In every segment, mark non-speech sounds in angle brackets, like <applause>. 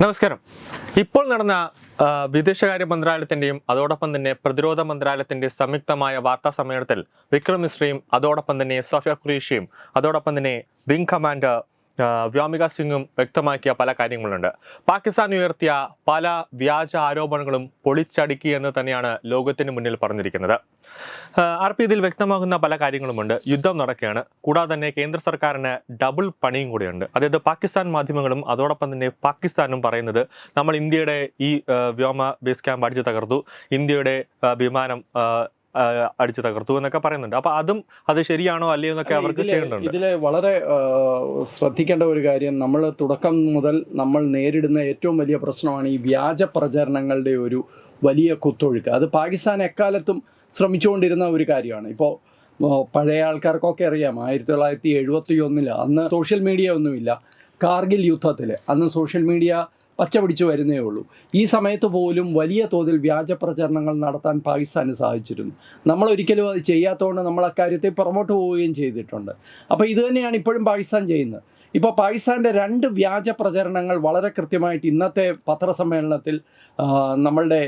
നമസ്കാരം. ഇപ്പോൾ നടന്ന വിദേശകാര്യ മന്ത്രാലയത്തിന്റെയും അതോടൊപ്പം തന്നെ പ്രതിരോധ മന്ത്രാലയത്തിന്റെ സംയുക്തമായ വാർത്താ സമ്മേളനത്തിൽ വിക്രം മിശ്രയും അതോടൊപ്പം തന്നെ സഫിയ ഖുറേഷിയും അതോടൊപ്പം തന്നെ വിംഗ് കമാൻഡർ വ്യോമിക സിംഗും വ്യക്തമാക്കിയ പല കാര്യങ്ങളുണ്ട്. പാകിസ്ഥാൻ ഉയർത്തിയ പല വ്യാജ ആരോപണങ്ങളും പൊളിച്ചടുക്കി എന്ന് തന്നെയാണ് ലോകത്തിന് മുന്നിൽ പറഞ്ഞിരിക്കുന്നത്. ആർ പി ഇതിൽ വ്യക്തമാകുന്ന പല കാര്യങ്ങളുമുണ്ട്. യുദ്ധം നടക്കുകയാണ്. കൂടാതെ തന്നെ കേന്ദ്ര സർക്കാരിന് ഡബിൾ പണിയും കൂടിയുണ്ട്. അതായത് പാകിസ്ഥാൻ മാധ്യമങ്ങളും അതോടൊപ്പം തന്നെ പാകിസ്ഥാനും പറയുന്നത് നമ്മൾ ഇന്ത്യയുടെ ഈ വ്യോമ ബേസ് ക്യാമ്പ് അടിച്ചു തകർത്തു. ഇന്ത്യയുടെ വിമാനം അടിച്ചു തകർത്തു എന്നൊക്കെ പറയുന്നുണ്ട്. അപ്പൊ അതും അത് ശരിയാണോ അല്ലയോ എന്നൊക്കെ അവർക്ക് ചെയ്യേണ്ടത് ചെയ്യേണ്ടതുണ്ട്. ഇതിൽ വളരെ ശ്രദ്ധിക്കേണ്ട ഒരു കാര്യം നമ്മൾ തുടക്കം മുതൽ നമ്മൾ നേരിടുന്ന ഏറ്റവും വലിയ പ്രശ്നമാണ് ഈ വ്യാജ പ്രചരണങ്ങളുടെ ഒരു വലിയ കുത്തൊഴുക്ക്. അത് പാകിസ്ഥാൻ എക്കാലത്തും ശ്രമിച്ചുകൊണ്ടിരുന്ന ഒരു കാര്യമാണ്. ഇപ്പോൾ പഴയ ആൾക്കാർക്കൊക്കെ അറിയാം ആയിരത്തി തൊള്ളായിരത്തി എഴുപത്തി ഒന്നിൽ അന്ന് സോഷ്യൽ മീഡിയ ഒന്നുമില്ല. കാർഗിൽ യുദ്ധത്തിൽ അന്ന് സോഷ്യൽ മീഡിയ പച്ച പിടിച്ച് വരുന്നേ ഉള്ളൂ. ഈ സമയത്ത് പോലും വലിയ തോതിൽ വ്യാജ പ്രചരണങ്ങൾ നടത്താൻ പാകിസ്ഥാന് സാധിച്ചിരുന്നു. നമ്മൾ ഒരിക്കലും അത് ചെയ്യാത്തതുകൊണ്ട് നമ്മൾ അക്കാര്യത്തെ പുറമോട്ട് പോവുകയും ചെയ്തിട്ടുണ്ട്. അപ്പോൾ ഇത് തന്നെയാണ് ഇപ്പോഴും പാകിസ്ഥാൻ ചെയ്യുന്നത്. ഇപ്പോൾ പാകിസ്ഥാന്റെ രണ്ട് വ്യാജ പ്രചരണങ്ങൾ വളരെ കൃത്യമായിട്ട് ഇന്നത്തെ പത്രസമ്മേളനത്തിൽ നമ്മളുടെ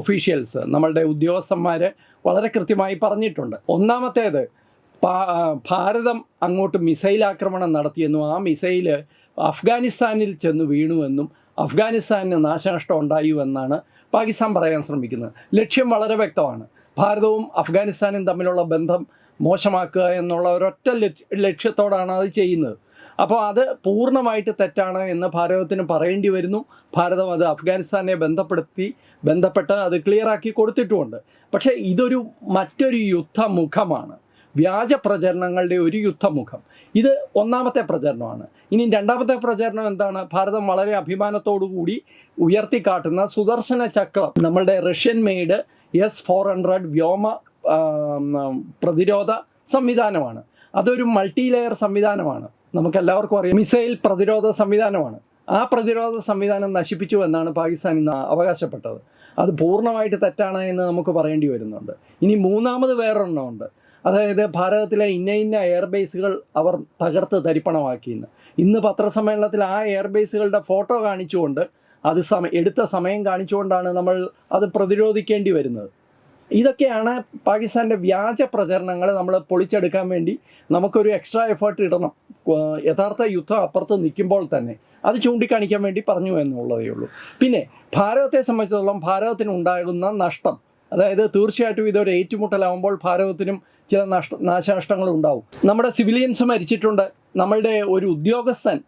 ഒഫീഷ്യൽസ് നമ്മളുടെ ഉദ്യോഗസ്ഥന്മാർ വളരെ കൃത്യമായി പറഞ്ഞിട്ടുണ്ട്. ഒന്നാമത്തേത് ഭാരതം അങ്ങോട്ട് മിസൈൽ ആക്രമണം നടത്തിയെന്നും ആ മിസൈൽ അഫ്ഗാനിസ്ഥാനിൽ ചെന്ന് വീണുവെന്നും അഫ്ഗാനിസ്ഥാനിന് നാശനഷ്ടം ഉണ്ടായുവെന്നാണ് പാകിസ്ഥാൻ പറയാൻ ശ്രമിക്കുന്നത്. ലക്ഷ്യം വളരെ വ്യക്തമാണ്. ഭാരതവും അഫ്ഗാനിസ്ഥാനും തമ്മിലുള്ള ബന്ധം മോശമാക്കുക എന്നുള്ള ഒരൊറ്റ ലക്ഷ്യ- ലക്ഷ്യത്തോടാണ് അത് ചെയ്യുന്നത്. അപ്പോൾ അത് പൂർണമായിട്ട് തെറ്റാണ് എന്ന് ഭാരതത്തിന് പറയേണ്ടി വരുന്നു. ഭാരതം അത് അഫ്ഗാനിസ്ഥാനെ ബന്ധപ്പെടുത്തി ബന്ധപ്പെട്ട് അത് ക്ലിയറാക്കി കൊടുത്തിട്ടുമുണ്ട്. പക്ഷേ ഇതൊരു മറ്റൊരു യുദ്ധമുഖമാണ്. വ്യാജ പ്രചരണങ്ങളുടെ ഒരു യുദ്ധമുഖം. ഇത് ഒന്നാമത്തെ പ്രചരണമാണ്. ഇനി രണ്ടാമത്തെ പ്രചരണം എന്താണ്? ഭാരതം വളരെ അഭിമാനത്തോടുകൂടി ഉയർത്തിക്കാട്ടുന്ന സുദർശന ചക്രം. നമ്മളുടെ Russian made S four hundred വ്യോമ പ്രതിരോധ സംവിധാനമാണ്. അതൊരു മൾട്ടി ലെയർ സംവിധാനമാണ്. നമുക്കെല്ലാവർക്കും അറിയാം മിസൈൽ പ്രതിരോധ സംവിധാനമാണ്. ആ പ്രതിരോധ സംവിധാനം നശിപ്പിച്ചു എന്നാണ് പാകിസ്ഥാൻ ഇന്ന് അവകാശപ്പെട്ടത്. അത് പൂർണമായിട്ട് തെറ്റാണ് എന്ന് നമുക്ക് പറയേണ്ടി വരുന്നുണ്ട്. ഇനി മൂന്നാമത് വേറൊരെണ്ണമുണ്ട് അതായത് ഭാരതത്തിലെ ഇന്ന ഇന്ന എയർബേസുകൾ അവർ തകർത്ത് തരിപ്പണമാക്കിയെന്ന്. ഇന്ന് പത്രസമ്മേളനത്തിൽ ആ എയർബേസുകളുടെ ഫോട്ടോ കാണിച്ചുകൊണ്ട് അത് സമ എടുത്ത സമയം കാണിച്ചുകൊണ്ടാണ് നമ്മൾ അത് പ്രതിരോധിക്കേണ്ടി വരുന്നത്. ഇതൊക്കെയാണ് പാകിസ്ഥാന്റെ വ്യാജ പ്രചരണങ്ങൾ നമ്മൾ പൊളിച്ചെടുക്കാൻ വേണ്ടി നമുക്കൊരു എക്സ്ട്രാ എഫേർട്ട് ഇടണം. യഥാർത്ഥ യുദ്ധം അപ്പുറത്ത് നിൽക്കുമ്പോൾ തന്നെ അത് ചൂണ്ടിക്കാണിക്കാൻ വേണ്ടി പറഞ്ഞു എന്നുള്ളതേ ഉള്ളൂ. പിന്നെ ഭാരതത്തെ സംബന്ധിച്ചിടത്തോളം ഭാരതത്തിന് ഉണ്ടാകുന്ന നഷ്ടം അതായത് തീർച്ചയായിട്ടും ഇതൊരു ഏറ്റുമുട്ടലാവുമ്പോൾ ഭാരതത്തിനും ചില നഷ്ട നാശനഷ്ടങ്ങൾ ഉണ്ടാവും നമ്മുടെ സിവിലിയൻസ് മരിച്ചിട്ടുണ്ട്. നമ്മളുടെ ഒരു ഉദ്യോഗസ്ഥൻ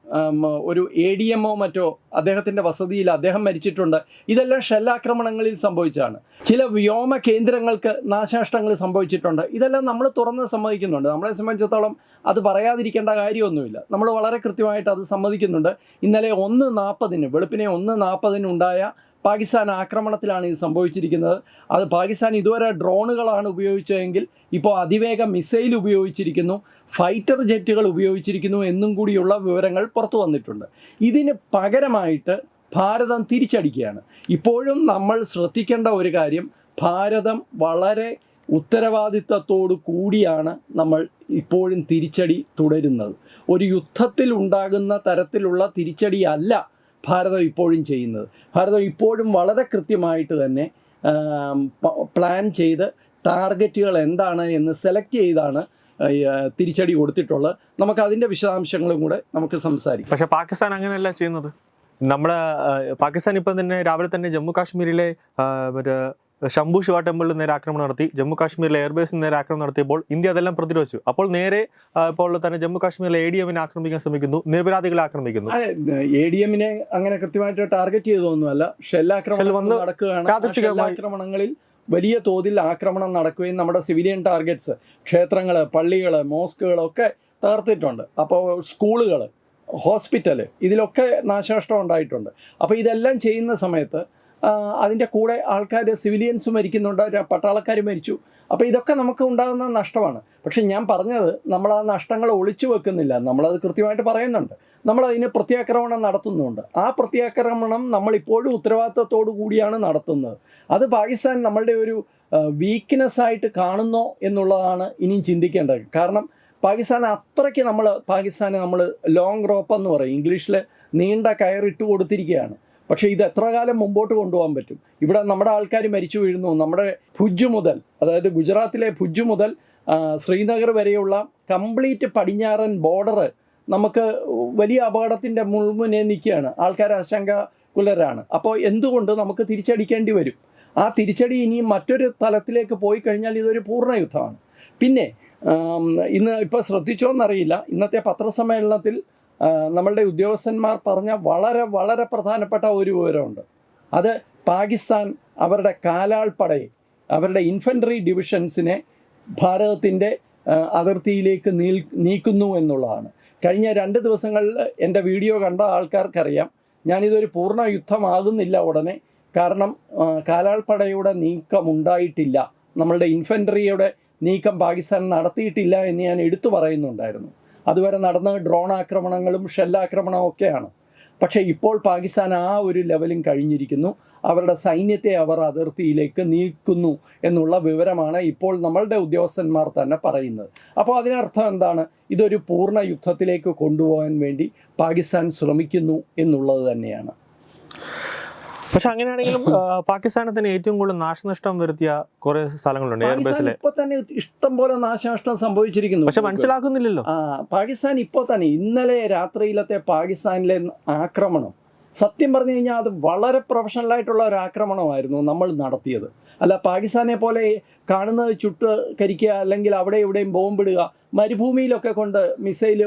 ഒരു എ ഡി എമ്മോ മറ്റോ അദ്ദേഹത്തിന്റെ വസതിയിൽ അദ്ദേഹം മരിച്ചിട്ടുണ്ട്. ഇതെല്ലാം ഷെല്ലാക്രമണങ്ങളിൽ സംഭവിച്ചാണ് ചില വ്യോമ കേന്ദ്രങ്ങൾക്ക് നാശനഷ്ടങ്ങൾ സംഭവിച്ചിട്ടുണ്ട്. ഇതെല്ലാം നമ്മൾ തുറന്ന് സമ്മതിക്കുന്നുണ്ട്. നമ്മളെ സംബന്ധിച്ചിടത്തോളം അത് പറയാതിരിക്കേണ്ട കാര്യമൊന്നുമില്ല. നമ്മൾ വളരെ കൃത്യമായിട്ട് അത് സമ്മതിക്കുന്നുണ്ട്. ഇന്നലെ ഒന്ന് നാൽപ്പതിന് വെളുപ്പിനെ ഒന്ന് നാൽപ്പതിന് ഉണ്ടായ പാകിസ്ഥാൻ ആക്രമണത്തിലാണ് ഇത് സംഭവിച്ചിരിക്കുന്നത്. അത് പാകിസ്ഥാൻ ഇതുവരെ ഡ്രോണുകളാണ് ഉപയോഗിച്ചതെങ്കിൽ ഇപ്പോൾ അതിവേഗ മിസൈൽ ഉപയോഗിച്ചിരിക്കുന്നു. ഫൈറ്റർ ജെറ്റുകൾ ഉപയോഗിച്ചിരിക്കുന്നു എന്നും കൂടിയുള്ള വിവരങ്ങൾ പുറത്തു വന്നിട്ടുണ്ട്. ഇതിന് പകരമായിട്ട് ഭാരതം തിരിച്ചടിക്കുകയാണ്. ഇപ്പോഴും നമ്മൾ ശ്രദ്ധിക്കേണ്ട ഒരു കാര്യം ഭാരതം വളരെ ഉത്തരവാദിത്തത്തോടു കൂടിയാണ് നമ്മൾ ഇപ്പോഴും തിരിച്ചടി തുടരുന്നത്. ഒരു യുദ്ധത്തിൽ ഉണ്ടാകുന്ന തരത്തിലുള്ള തിരിച്ചടിയല്ല ഭാരതം ഇപ്പോഴും ചെയ്യുന്നത്. ഭാരതം ഇപ്പോഴും വളരെ കൃത്യമായിട്ട് തന്നെ പ്ലാൻ ചെയ്ത് ടാർഗറ്റുകൾ എന്താണ് എന്ന് സെലക്ട് ചെയ്താണ് തിരിച്ചടി കൊടുത്തിട്ടുള്ളത്. നമുക്ക് അതിന്റെ വിശദാംശങ്ങളും കൂടെ നമുക്ക് സംസാരിക്കാം. പക്ഷേ പാകിസ്ഥാൻ അങ്ങനെയല്ല ചെയ്യുന്നത്. നമ്മുടെ പാകിസ്ഥാൻ ഇപ്പം തന്നെ രാവിലെ തന്നെ ജമ്മു കാശ്മീരിലെ മറ്റേ ശംഭു ശിവ ടെമ്പിളിൽ നേരെ ആക്രമണം നടത്തി. ജമ്മു കാശ്മീരിലെ എയർബേസിൽ നേരെ ആക്രമണം നടത്തിയപ്പോൾ ഇന്ത്യ അതെല്ലാം പ്രതിരോധിച്ചു. അപ്പോൾ നേരെ ഇപ്പോൾ തന്നെ ജമ്മു കാശ്മീരിലെ എ ഡി എമ്മിനെ ആക്രമിക്കാൻ ശ്രമിക്കുന്നു. നിരപരാധികളെ ആക്രമിക്കുന്നു. എ ഡി എമ്മിനെ അങ്ങനെ കൃത്യമായിട്ട് ടാർഗറ്റ് ചെയ്തൊന്നുമല്ല ഷെല്ലാക്രമണം നടക്കുകയാണ്. ആക്രമണങ്ങളിൽ വലിയ തോതിൽ ആക്രമണം നടക്കുകയും നമ്മുടെ സിവിലിയൻ ടാർഗറ്റ്സ് ക്ഷേത്രങ്ങൾ പള്ളികൾ മോസ്കുകളൊക്കെ തകർത്തിട്ടുണ്ട്. അപ്പോൾ സ്കൂളുകൾ ഹോസ്പിറ്റൽ ഇതിലൊക്കെ നാശനഷ്ടം ഉണ്ടായിട്ടുണ്ട്. അപ്പോൾ ഇതെല്ലാം ചെയ്യുന്ന സമയത്ത് അതിന്റെ കൂടെ ആൾക്കാർ സിവിലിയൻസ് മരിക്കുന്നുണ്ട് പട്ടാളക്കാർ മരിച്ചു. അപ്പോൾ ഇതൊക്കെ നമുക്ക് ഉണ്ടാകുന്ന നഷ്ടമാണ്. പക്ഷേ ഞാൻ പറഞ്ഞത് നമ്മൾ ആ നഷ്ടങ്ങൾ ഒളിച്ചു വെക്കുന്നില്ല. നമ്മളത് കൃത്യമായിട്ട് പറയുന്നുണ്ട്. നമ്മളതിന് പ്രത്യാക്രമണം നടത്തുന്നുണ്ട്. ആ പ്രത്യാക്രമണം നമ്മളിപ്പോഴും ഉത്തരവാദിത്തത്തോടു കൂടിയാണ് നടത്തുന്നത്. അത് പാകിസ്ഥാൻ നമ്മളുടെ ഒരു വീക്ക്നെസ് ആയിട്ട് കാണുന്നോ എന്നുള്ളതാണ് ഇനിയും ചിന്തിക്കേണ്ടത്. കാരണം പാകിസ്ഥാൻ അത്രയ്ക്ക് നമ്മൾ പാകിസ്ഥാന് നമ്മൾ ലോങ് റോപ്പ് എന്ന് പറയും. ഇംഗ്ലീഷിൽ നീണ്ട കയറിട്ട് കൊടുത്തിരിക്കുകയാണ്. പക്ഷേ ഇത് എത്ര കാലം മുമ്പോട്ട് കൊണ്ടുപോകാൻ പറ്റും? ഇവിടെ നമ്മുടെ ആൾക്കാർ മരിച്ചു വീഴുന്നു. നമ്മുടെ ഭുജ് മുതൽ അതായത് ഗുജറാത്തിലെ ഭുജ് മുതൽ ശ്രീനഗർ വരെയുള്ള കംപ്ലീറ്റ് പടിഞ്ഞാറൻ ബോർഡർ നമുക്ക് വലിയ അപകടത്തിന്റെ മുൾമുനെ നിൽക്കുകയാണ്. ആൾക്കാർ ആശങ്കാകുലരാണ്. അപ്പോൾ എന്തുകൊണ്ട് നമുക്ക് തിരിച്ചടിക്കേണ്ടി വരും? ആ തിരിച്ചടി ഇനിയും മറ്റൊരു തലത്തിലേക്ക് പോയി കഴിഞ്ഞാൽ ഇതൊരു പൂർണ യുദ്ധമാണ്. പിന്നെ ഇന്ന് ഇപ്പോൾ ശ്രദ്ധിച്ചോന്നറിയില്ല. ഇന്നത്തെ പത്രസമ്മേളനത്തിൽ നമ്മളുടെ ഉദ്യോഗസ്ഥന്മാർ പറഞ്ഞ വളരെ വളരെ പ്രധാനപ്പെട്ട ഒരു വിവരമുണ്ട്. അത് പാകിസ്ഥാൻ അവരുടെ കാലാൾപ്പടയെ അവരുടെ ഇൻഫൻട്രി ഡിവിഷൻസിനെ ഭാരതത്തിന്റെ അതിർത്തിയിലേക്ക് നീൽ നീക്കുന്നു എന്നുള്ളതാണ്. കഴിഞ്ഞ രണ്ട് ദിവസങ്ങളിൽ എന്റെ വീഡിയോ കണ്ട ആൾക്കാർക്കറിയാം ഞാനിതൊരു പൂർണ യുദ്ധമാകുന്നില്ല ഉടനെ കാരണം കാലാൾപ്പടയുടെ നീക്കം ഉണ്ടായിട്ടില്ല. നമ്മളുടെ ഇൻഫൻട്രിയുടെ നീക്കം പാകിസ്ഥാൻ നടത്തിയിട്ടില്ല എന്ന് ഞാൻ എടുത്തു പറയുന്നുണ്ടായിരുന്നു. അതുവരെ നടന്ന ഡ്രോൺ ആക്രമണങ്ങളും ഷെല്ലാക്രമണവും ഒക്കെയാണ്. പക്ഷേ ഇപ്പോൾ പാകിസ്ഥാൻ ആ ഒരു ലെവലും കഴിഞ്ഞിരിക്കുന്നു. അവരുടെ സൈന്യത്തെ അവർ അതിർത്തിയിലേക്ക് നീക്കുന്നു എന്നുള്ള വിവരമാണ് ഇപ്പോൾ നമ്മളുടെ ഉദ്യോഗസ്ഥന്മാർ തന്നെ പറയുന്നത്. അപ്പോൾ അതിനർത്ഥം എന്താണ്? ഇതൊരു പൂർണ യുദ്ധത്തിലേക്ക് കൊണ്ടുപോകാൻ വേണ്ടി പാകിസ്ഥാൻ ശ്രമിക്കുന്നു എന്നുള്ളത് തന്നെയാണ്. പക്ഷെ അങ്ങനെയാണെങ്കിലും <laughs> പാകിസ്ഥാനത്തിന് തന്നെ ഏറ്റവും കൂടുതൽ നാശനഷ്ടം വരുത്തിയ കുറെ സ്ഥലങ്ങളുണ്ട്. എയർ ഇപ്പൊ തന്നെ ഇഷ്ടം പോലെ നാശനഷ്ടം സംഭവിച്ചിരിക്കുന്നു. പക്ഷെ മനസ്സിലാക്കുന്നില്ലല്ലോ. ആ പാകിസ്ഥാൻ ഇപ്പോൾ തന്നെ ഇന്നലെ രാത്രിയിലത്തെ പാകിസ്ഥാനിലെ ആക്രമണം സത്യം പറഞ്ഞു കഴിഞ്ഞാൽ അത് വളരെ പ്രൊഫഷണലായിട്ടുള്ള ഒരു ആക്രമണമായിരുന്നു നമ്മൾ നടത്തിയത്. അല്ല പാകിസ്ഥാനെ പോലെ കാണുന്നത് ചുട്ട് കരിക്കുക അല്ലെങ്കിൽ അവിടെ ഇവിടെയും ബോംബിടുക മരുഭൂമിയിലൊക്കെ കൊണ്ട് മിസൈൽ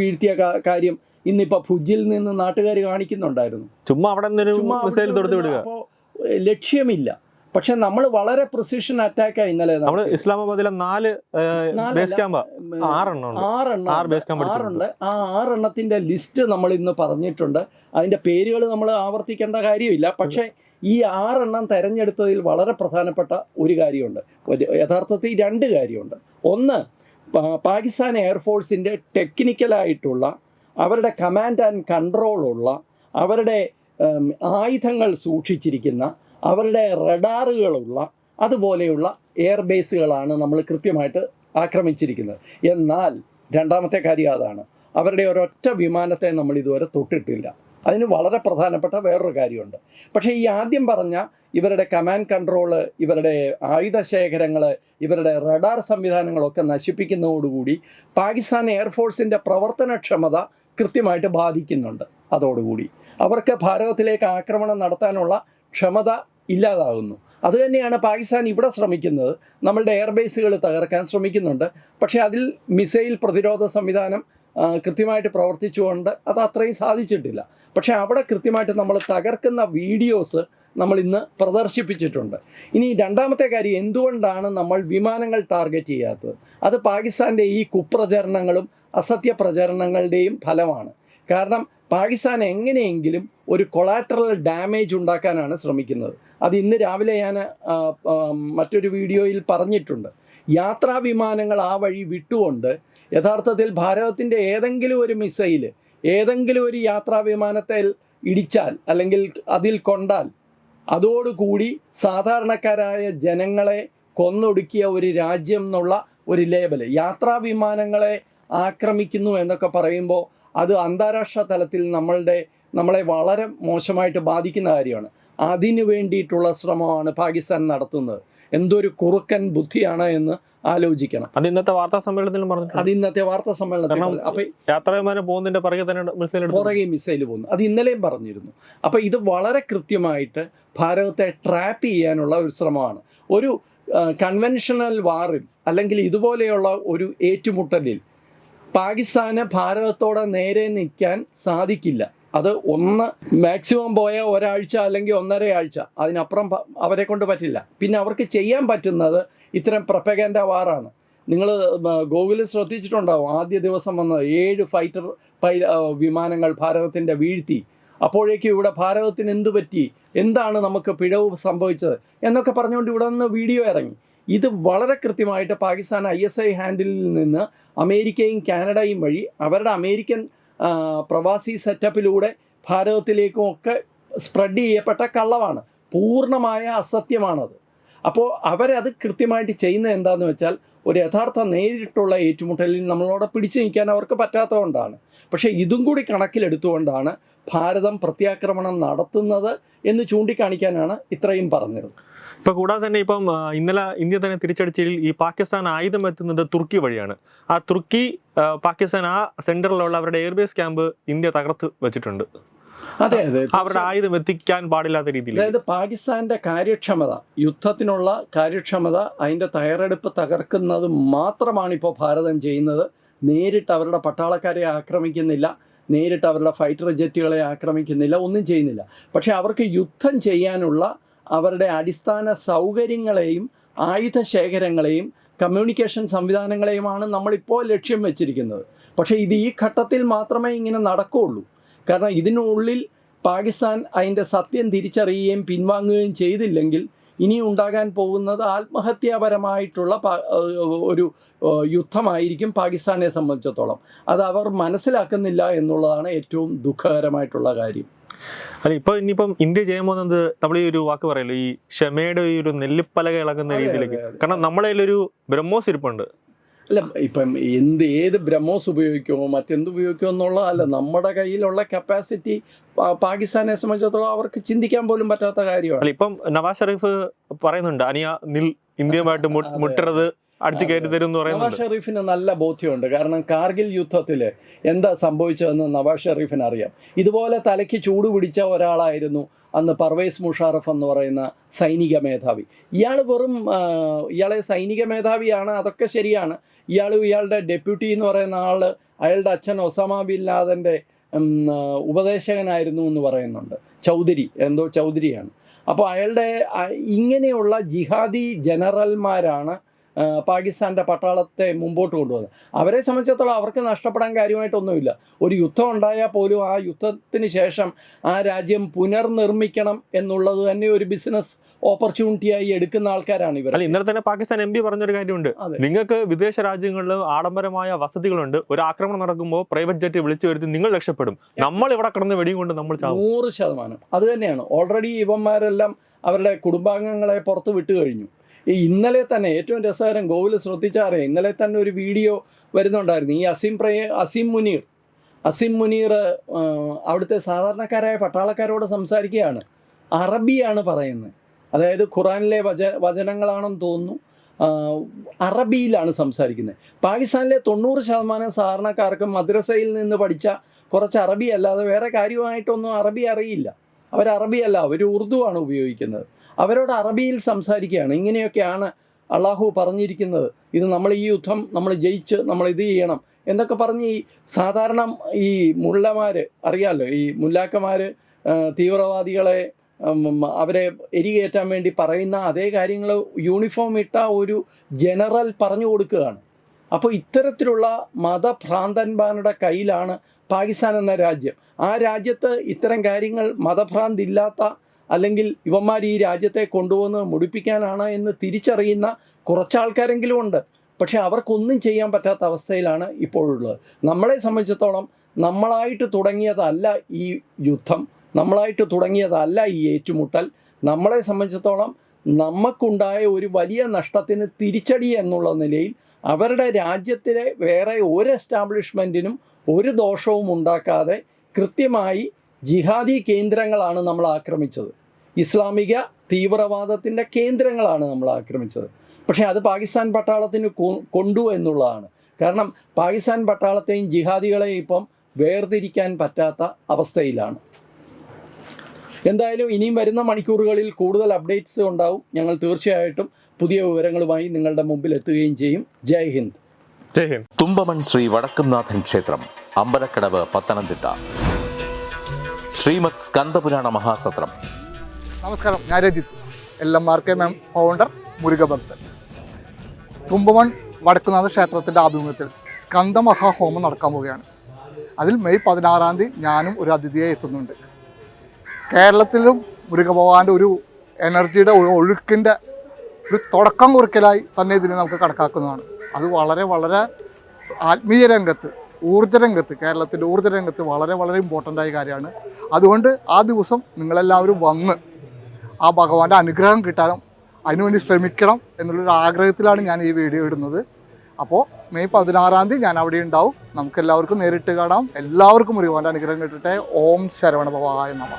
വീഴ്ത്തിയ കാര്യം ഇന്നിപ്പോൾ ഭുജിൽ നിന്ന് നാട്ടുകാർ കാണിക്കുന്നുണ്ടായിരുന്നു. ചുമ്മാ അവിടെ മിസൈൽ അവിടുന്ന് തൊടുത്ത് വിടുക. അപ്പോൾ ലക്ഷ്യമില്ല. പക്ഷെ നമ്മൾ വളരെ പ്രിസിഷൻ ആയി ഇന്നലെ നമ്മൾ ഇസ്ലാമാബാദിലെ നാല് ബേസ് ക്യാമ്പ് ആറെണ്ണം ആറുണ്ട്. ആ ആറെണ്ണത്തിന്റെ ലിസ്റ്റ് നമ്മൾ ഇന്ന് പറഞ്ഞിട്ടുണ്ട്. അതിന്റെ പേരുകൾ നമ്മൾ ആവർത്തിക്കേണ്ട കാര്യമില്ല. പക്ഷേ ഈ ആറെണ്ണം തെരഞ്ഞെടുത്തതിൽ വളരെ പ്രധാനപ്പെട്ട ഒരു കാര്യമുണ്ട്. യഥാർത്ഥത്തിൽ രണ്ട് കാര്യമുണ്ട്. ഒന്ന് പാകിസ്ഥാൻ എയർഫോഴ്സിന്റെ ടെക്നിക്കലായിട്ടുള്ള അവരുടെ കമാൻഡ് ആൻഡ് കൺട്രോളുള്ള അവരുടെ ആയുധങ്ങൾ സൂക്ഷിച്ചിരിക്കുന്ന അവരുടെ റഡാറുകളുള്ള അതുപോലെയുള്ള എയർ ബേസുകളാണ് നമ്മൾ കൃത്യമായിട്ട് ആക്രമിച്ചിരിക്കുന്നത്. എന്നാൽ രണ്ടാമത്തെ കാര്യം അതാണ്. അവരുടെ ഒരൊറ്റ വിമാനത്തെ നമ്മൾ ഇതുവരെ തൊട്ടിട്ടില്ല. അതിന് വളരെ പ്രധാനപ്പെട്ട വേറൊരു കാര്യമുണ്ട്. പക്ഷേ ഈ ആദ്യം പറഞ്ഞ ഇവരുടെ കമാൻഡ് കൺട്രോൾ ഇവരുടെ ആയുധ ശേഖരങ്ങൾ ഇവരുടെ റഡാർ സംവിധാനങ്ങളൊക്കെ നശിപ്പിക്കുന്നതോടുകൂടി പാകിസ്ഥാൻ എയർഫോഴ്സിന്റെ പ്രവർത്തനക്ഷമത കൃത്യമായിട്ട് ബാധിക്കുന്നുണ്ട് അതോടുകൂടി. അവർക്ക് ഭാരതത്തിലേക്ക് ആക്രമണം നടത്താനുള്ള ക്ഷമത ഇല്ലാതാകുന്നു. അതുതന്നെയാണ് പാകിസ്ഥാൻ ഇവിടെ ശ്രമിക്കുന്നത്. നമ്മളുടെ എയർബേസുകൾ തകർക്കാൻ ശ്രമിക്കുന്നുണ്ട്. പക്ഷേ അതിൽ മിസൈൽ പ്രതിരോധ സംവിധാനം കൃത്യമായിട്ട് പ്രവർത്തിച്ചുകൊണ്ട് അത് അത്രയും സാധിച്ചിട്ടില്ല. പക്ഷേ അവിടെ കൃത്യമായിട്ട് നമ്മൾ തകർക്കുന്ന വീഡിയോസ് നമ്മൾ ഇന്ന് പ്രദർശിപ്പിച്ചിട്ടുണ്ട്. ഇനി രണ്ടാമത്തെ കാര്യം എന്തുകൊണ്ടാണ് നമ്മൾ വിമാനങ്ങൾ ടാർഗറ്റ് ചെയ്യാത്തത്? അത് പാകിസ്ഥാന്റെ ഈ കുപ്രചരണങ്ങളും അസത്യ പ്രചരണങ്ങളുടെയും ഫലമാണ്. കാരണം പാകിസ്ഥാൻ എങ്ങനെയെങ്കിലും ഒരു കൊളാറ്ററൽ ഡാമേജ് ഉണ്ടാക്കാനാണ് ശ്രമിക്കുന്നത്. അത് ഇന്ന് രാവിലെ ഞാൻ മറ്റൊരു വീഡിയോയിൽ പറഞ്ഞിട്ടുണ്ട്. യാത്രാ വിമാനങ്ങൾ ആ വഴി വിട്ടുകൊണ്ട് യഥാർത്ഥത്തിൽ ഭാരതത്തിന്റെ ഏതെങ്കിലും ഒരു മിസൈൽ ഏതെങ്കിലും ഒരു യാത്രാ വിമാനത്തെ ഇടിച്ചാൽ അല്ലെങ്കിൽ അതിൽ കൊണ്ടാൽ അതോടുകൂടി സാധാരണക്കാരായ ജനങ്ങളെ കൊന്നൊടുക്കിയ ഒരു രാജ്യം എന്നുള്ള ഒരു ലേബൽ യാത്രാ വിമാനങ്ങളെ ആക്രമിക്കുന്നു എന്നൊക്കെ പറയുമ്പോൾ അത് അന്താരാഷ്ട്ര തലത്തിൽ നമ്മളുടെ നമ്മളെ വളരെ മോശമായിട്ട് ബാധിക്കുന്ന കാര്യമാണ്. അതിനു വേണ്ടിയിട്ടുള്ള ശ്രമമാണ് പാകിസ്ഥാൻ നടത്തുന്നത്. എന്തൊരു കുറുക്കൻ ബുദ്ധിയാണ് എന്ന് ആലോചിക്കണം. അത് ഇന്നത്തെ വാർത്താ സമ്മേളനത്തിൽ പറഞ്ഞു അത് ഇന്നത്തെ വാർത്താ സമ്മേളനത്തിൽ. അപ്പൊ പോകുന്നതിന്റെ പിറകെ തന്നെ മിസൈൽ പുറകെ മിസൈൽ പോകുന്നു. അത് ഇന്നലെയും പറഞ്ഞിരുന്നു. അപ്പൊ ഇത് വളരെ കൃത്യമായിട്ട് ഭാരതത്തെ ട്രാപ്പ് ചെയ്യാനുള്ള ഒരു ശ്രമമാണ്. ഒരു കൺവെൻഷണൽ വാറിൽ അല്ലെങ്കിൽ ഇതുപോലെയുള്ള ഒരു ഏറ്റുമുട്ടലിൽ പാകിസ്ഥാന് ഭാരതത്തോടെ നേരെ നിൽക്കാൻ സാധിക്കില്ല. അത് ഒന്ന് മാക്സിമം പോയ ഒരാഴ്ച അല്ലെങ്കിൽ ഒന്നര ആഴ്ച അതിനപ്പുറം അവരെ കൊണ്ട് പറ്റില്ല. പിന്നെ അവർക്ക് ചെയ്യാൻ പറ്റുന്നത് ഇത്തരം പ്രപ്പഗൻഡ വാറാണ് നിങ്ങൾ ഗൂഗിളിൽ ശ്രദ്ധിച്ചിട്ടുണ്ടാവും. ആദ്യ ദിവസം വന്ന് ഏഴ് ഫൈറ്റർ പൈ വിമാനങ്ങൾ ഭാരതത്തിന്റെ വീഴ്ത്തി. അപ്പോഴേക്കും ഇവിടെ ഭാരതത്തിന് എന്ത് പറ്റി? എന്താണ് നമുക്ക് പിഴവ് സംഭവിച്ചത്? എന്നൊക്കെ പറഞ്ഞുകൊണ്ട് ഇവിടെ നിന്ന് വീഡിയോ ഇറങ്ങി. ഇത് വളരെ കൃത്യമായിട്ട് പാകിസ്ഥാൻ ഐ എസ് ഐ ഹാൻഡിലിൽ നിന്ന് അമേരിക്കയും കാനഡയും വഴി അവരുടെ അമേരിക്കൻ പ്രവാസി സെറ്റപ്പിലൂടെ ഭാരതത്തിലേക്കും ഒക്കെ സ്പ്രെഡ് ചെയ്യപ്പെട്ട കള്ളമാണ്. പൂർണമായ അസത്യമാണത്. അപ്പോൾ അവരത് കൃത്യമായിട്ട് ചെയ്യുന്നത് എന്താണെന്ന് വെച്ചാൽ ഒരു യഥാർത്ഥ നേരിട്ടുള്ള ഏറ്റുമുട്ടലിൽ നമ്മളോട് പിടിച്ചു നിൽക്കാൻ അവർക്ക് പറ്റാത്തതുകൊണ്ടാണ്. പക്ഷേ ഇതും കൂടി കണക്കിലെടുത്തുകൊണ്ടാണ് ഭാരതം പ്രത്യാക്രമണം നടത്തുന്നത് എന്ന് ചൂണ്ടിക്കാണിക്കാനാണ് ഇത്രയും പറഞ്ഞത്. ഇപ്പൊ കൂടാതെ തന്നെ ഇപ്പം ഇന്നലെ ഇന്ത്യ തന്നെ തിരിച്ചടിച്ചതിൽ ഈ പാകിസ്ഥാൻ ആയുധം എത്തുന്നത് തുർക്കി വഴിയാണ്. ആ തുർക്കി പാകിസ്ഥാൻ ആ സെന്ററിലുള്ള അവരുടെ എയർബേസ് ക്യാമ്പ് ഇന്ത്യ തകർത്ത് വെച്ചിട്ടുണ്ട്. അതെ അതെ. അവരുടെ ആയുധം എത്തിക്കാൻ പാടില്ലാത്ത രീതിയിൽ അതായത് പാകിസ്ഥാന്റെ കാര്യക്ഷമത യുദ്ധത്തിനുള്ള കാര്യക്ഷമത അതിന്റെ തയ്യാറെടുപ്പ് തകർക്കുന്നത് മാത്രമാണ് ഇപ്പോൾ ഭാരതം ചെയ്യുന്നത്. നേരിട്ട് അവരുടെ പട്ടാളക്കാരെ ആക്രമിക്കുന്നില്ല. നേരിട്ട് അവരുടെ ഫൈറ്റർ ജെറ്റുകളെ ആക്രമിക്കുന്നില്ല. ഒന്നും ചെയ്യുന്നില്ല. പക്ഷെ അവർക്ക് യുദ്ധം ചെയ്യാനുള്ള അവരുടെ അടിസ്ഥാന സൗകര്യങ്ങളെയും ആയുധ ശേഖരങ്ങളെയും കമ്മ്യൂണിക്കേഷൻ സംവിധാനങ്ങളെയുമാണ് നമ്മളിപ്പോൾ ലക്ഷ്യം വെച്ചിരിക്കുന്നത്. പക്ഷേ ഇത് ഈ ഘട്ടത്തിൽ മാത്രമേ ഇങ്ങനെ നടക്കുകയുള്ളൂ. കാരണം ഇതിനുള്ളിൽ പാകിസ്ഥാൻ അതിന്റെ സത്യം തിരിച്ചറിയുകയും പിൻവാങ്ങുകയും ചെയ്തില്ലെങ്കിൽ ഇനി ഉണ്ടാകാൻ പോകുന്നത് ആത്മഹത്യാപരമായിട്ടുള്ള ഒരു യുദ്ധമായിരിക്കും പാകിസ്ഥാനെ സംബന്ധിച്ചിടത്തോളം. അത് അവർ മനസ്സിലാക്കുന്നില്ല എന്നുള്ളതാണ് ഏറ്റവും ദുഃഖകരമായിട്ടുള്ള കാര്യം. അല്ല ഇപ്പൊ ഇനിയിപ്പം ഇന്ത്യ ചെയ്യാൻ പോകുന്നത് നമ്മൾ ഈ ഒരു വാക്ക് പറയല്ലോ? ഈ ക്ഷമയുടെ ഈ ഒരു നെല്ലിപ്പലക ഇളകുന്ന രീതിയിലേക്ക്. കാരണം നമ്മളതിലൊരു ബ്രഹ്മോസ് ഇരിപ്പുണ്ട്. അല്ല ഇപ്പം എന്ത് ഏത് ബ്രഹ്മോസ് ഉപയോഗിക്കുമോ മറ്റെന്ത് ഉപയോഗിക്കുമോ എന്നുള്ളതല്ല നമ്മുടെ കയ്യിലുള്ള കപ്പാസിറ്റി പാകിസ്ഥാനെ സംബന്ധിച്ചിടത്തോളം അവർക്ക് ചിന്തിക്കാൻ പോലും പറ്റാത്ത കാര്യമാണ്. ഇപ്പം നവാസ് ഷെറീഫ് പറയുന്നുണ്ട് അനിയ നിൽ ഇന്ത്യയുമായിട്ട് മുട്ടരുത് അടിച്ചു കയറ്റി തരും എന്ന് നവാസ് ഷെറീഫിന് നല്ല ബോധ്യമുണ്ട്. കാരണം കാർഗിൽ യുദ്ധത്തിൽ എന്താ സംഭവിച്ചതെന്ന് നവാസ് ഷെറീഫിന് അറിയാം. ഇതുപോലെ തലയ്ക്ക് ചൂട് പിടിച്ച ഒരാളായിരുന്നു അന്ന് പർവേസ് മുഷാറഫ് എന്ന് പറയുന്ന സൈനിക മേധാവി. ഇയാൾ വെറും ആ, ഇയാളെ സൈനിക മേധാവിയാണ് അതൊക്കെ ശരിയാണ്. ഇയാൾ ഇയാളുടെ ഡെപ്യൂട്ടി എന്ന് പറയുന്ന ആൾ അയാളുടെ അച്ഛൻ ഒസാമ ബിൻ ലാദന്റെ ഉം, ആ, ഉപദേശകനായിരുന്നു എന്ന് പറയുന്നുണ്ട്. ചൗധരി എന്തോ ചൗധരിയാണ്. അപ്പോൾ അയാളുടെ ആ, ഇങ്ങനെയുള്ള ജിഹാദി ജനറൽമാരാണ് പാകിസ്ഥാന്റെ പട്ടാളത്തെ മുമ്പോട്ട് കൊണ്ടുവന്നത്. അവരെ സംബന്ധിച്ചിടത്തോളം അവർക്ക് നഷ്ടപ്പെടാൻ കാര്യമായിട്ടൊന്നുമില്ല. ഒരു യുദ്ധം ഉണ്ടായാൽ പോലും ആ യുദ്ധത്തിന് ശേഷം ആ രാജ്യം പുനർനിർമ്മിക്കണം എന്നുള്ളത് തന്നെ ഒരു ബിസിനസ് ഓപ്പർച്യൂണിറ്റിയായി എടുക്കുന്ന ആൾക്കാരാണ് ഇവർ. അല്ല ഇന്നലെ തന്നെ പാകിസ്ഥാൻ എം പി പറഞ്ഞൊരു കാര്യമുണ്ട്. നിങ്ങൾക്ക് വിദേശ രാജ്യങ്ങളിൽ ആഡംബരമായ വസതികളുണ്ട്. ഒരു ആക്രമണം നടക്കുമ്പോൾ പ്രൈവറ്റ് ജെറ്റ് വിളിച്ചു വരുത്തി നിങ്ങൾ രക്ഷപ്പെടും. നമ്മൾ ഇവിടെ കിടന്ന് വെടിയും കൊണ്ട് നമ്മൾ നൂറ് ശതമാനം. അത് തന്നെയാണ്. ഓൾറെഡി ഇവന്മാരെല്ലാം അവരുടെ കുടുംബാംഗങ്ങളെ പുറത്ത് വിട്ടു കഴിഞ്ഞു ഈ ഇന്നലെ തന്നെ ഏറ്റവും രസകരം ഗോകുൽ ശ്രദ്ധിച്ചാറേ ഇന്നലെ തന്നെ ഒരു വീഡിയോ വരുന്നുണ്ടായിരുന്നു. ഈ അസീം പ്രയ അസീം മുനീർ. അസീം മുനീർ അവിടുത്തെ സാധാരണക്കാരായ പട്ടാളക്കാരോട് സംസാരിക്കുകയാണ്. അറബിയാണ് പറയുന്നത്. അതായത് ഖുറാനിലെ വച വചനങ്ങളാണെന്ന് തോന്നുന്നു. അറബിയിലാണ് സംസാരിക്കുന്നത്. പാകിസ്ഥാനിലെ തൊണ്ണൂറ് ശതമാനം സാധാരണക്കാർക്ക് മദ്രസയിൽ നിന്ന് പഠിച്ച കുറച്ച് അറബി അല്ലാതെ വേറെ കാര്യമായിട്ടൊന്നും അറബി അറിയില്ല. അവർ അറബിയല്ല അവർ ഉറുദു ആണ് ഉപയോഗിക്കുന്നത്. അവരോട് അറബിയിൽ സംസാരിക്കുകയാണ്. ഇങ്ങനെയൊക്കെയാണ് അള്ളാഹു പറഞ്ഞിരിക്കുന്നത്. ഇത് നമ്മൾ ഈ യുദ്ധം നമ്മൾ ജയിച്ച് നമ്മൾ ഇത് ചെയ്യണം എന്നൊക്കെ പറഞ്ഞ് ഈ സാധാരണ ഈ മുള്ളമാർ അറിയാമല്ലോ ഈ മുല്ലാക്കന്മാർ തീവ്രവാദികളെ അവരെ എരികേറ്റാൻ വേണ്ടി പറയുന്ന അതേ കാര്യങ്ങൾ യൂണിഫോം ഇട്ട ഒരു ജനറൽ പറഞ്ഞു കൊടുക്കുകയാണ്. അപ്പോൾ ഇത്തരത്തിലുള്ള മതഭ്രാന്തന്മാരുടെ കയ്യിലാണ് പാകിസ്ഥാൻ എന്ന രാജ്യം. ആ രാജ്യത്ത് ഇത്തരം കാര്യങ്ങൾ മതഭ്രാന്തില്ലാത്ത അല്ലെങ്കിൽ ഇവന്മാർ ഈ രാജ്യത്തെ കൊണ്ടുവന്ന് മുടിപ്പിക്കാനാണ് എന്ന് തിരിച്ചറിയുന്ന കുറച്ചാൾക്കാരെങ്കിലും ഉണ്ട്. പക്ഷേ അവർക്കൊന്നും ചെയ്യാൻ പറ്റാത്ത അവസ്ഥയിലാണ് ഇപ്പോഴുള്ളത്. നമ്മളെ സംബന്ധിച്ചിടത്തോളം നമ്മളായിട്ട് തുടങ്ങിയതല്ല ഈ യുദ്ധം. നമ്മളായിട്ട് തുടങ്ങിയതല്ല ഈ ഏറ്റുമുട്ടൽ. നമ്മളെ സംബന്ധിച്ചിടത്തോളം നമുക്കുണ്ടായ ഒരു വലിയ നഷ്ടത്തിന് തിരിച്ചടി എന്നുള്ള നിലയിൽ അവരുടെ രാജ്യത്തിലെ വേറെ ഒരു എസ്റ്റാബ്ലിഷ്മെന്റിനും ഒരു ദോഷവും ഉണ്ടാക്കാതെ കൃത്യമായി ജിഹാദി കേന്ദ്രങ്ങളാണ് നമ്മൾ ആക്രമിച്ചത്. ഇസ്ലാമിക തീവ്രവാദത്തിന്റെ കേന്ദ്രങ്ങളാണ് നമ്മൾ ആക്രമിച്ചത്. പക്ഷേ അത് പാകിസ്ഥാൻ പട്ടാളത്തിന് കൊണ്ടു എന്നുള്ളതാണ്. കാരണം പാകിസ്ഥാൻ പട്ടാളത്തെയും ജിഹാദികളെയും ഇപ്പം വേർതിരിക്കാൻ പറ്റാത്ത അവസ്ഥയിലാണ്. എന്തായാലും ഇനിയും വരുന്ന മണിക്കൂറുകളിൽ കൂടുതൽ അപ്ഡേറ്റ്സ് ഉണ്ടാവും. ഞങ്ങൾ തീർച്ചയായിട്ടും പുതിയ വിവരങ്ങളുമായി നിങ്ങളുടെ മുമ്പിൽ എത്തുകയും ചെയ്യും. ജയ് ഹിന്ദ്. ജയ് ഹിന്ദ്. തുമ്പമൺ ശ്രീ വടക്കുംനാഥൻ ക്ഷേത്രം അമ്പലക്കടവ് പത്തനംതിട്ട. ശ്രീമത് സ്കന്ദപുരാണ മഹാസത്രം നമസ്കാരം ഞാൻ Rajith L M R K ma'am founder മുരുകഭക്തൻ Thumpamon Vadakkunatha ക്ഷേത്രത്തിന്റെ ആഭിമുഖ്യത്തിൽ സ്കന്ദമഹാഹോമം നടക്കാൻ പോവുകയാണ്. അതിൽ മെയ് പതിനാറാം തീയതി ഞാനും ഒരു അതിഥിയായി എത്തുന്നുണ്ട്. കേരളത്തിലും മുരുകഭഗവാന്റെ ഒരു എനർജിയുടെ ഒഴുക്കിന്റെ ഒരു തുടക്കം കുറിക്കലായി തന്നെ ഇതിനെ നമുക്ക് കണക്കാക്കുന്നതാണ്. അത് വളരെ വളരെ ആത്മീയ രംഗത്ത് ഊർജ രംഗത്ത് കേരളത്തിന്റെ ഊർജ രംഗത്ത് വളരെ വളരെ ഇമ്പോർട്ടന്റ് ആയ കാര്യമാണ്. അതുകൊണ്ട് ആ ദിവസം നിങ്ങളെല്ലാവരും വന്ന് ആ ഭഗവാന്റെ അനുഗ്രഹം കിട്ടാനും അതിനുവേണ്ടി ശ്രമിക്കണം എന്നുള്ളൊരു ആഗ്രഹത്തിലാണ് ഞാൻ ഈ വീഡിയോ ഇടുന്നത്. അപ്പോൾ മെയ് പതിനാറാം തീയതി ഞാൻ അവിടെ ഉണ്ടാവും. നമുക്ക് എല്ലാവർക്കും നേരിട്ട് കാണാം. എല്ലാവർക്കും മുരുകന്റെ അനുഗ്രഹം കിട്ടട്ടെ. ഓം ശരവണ ഭവായ നമ.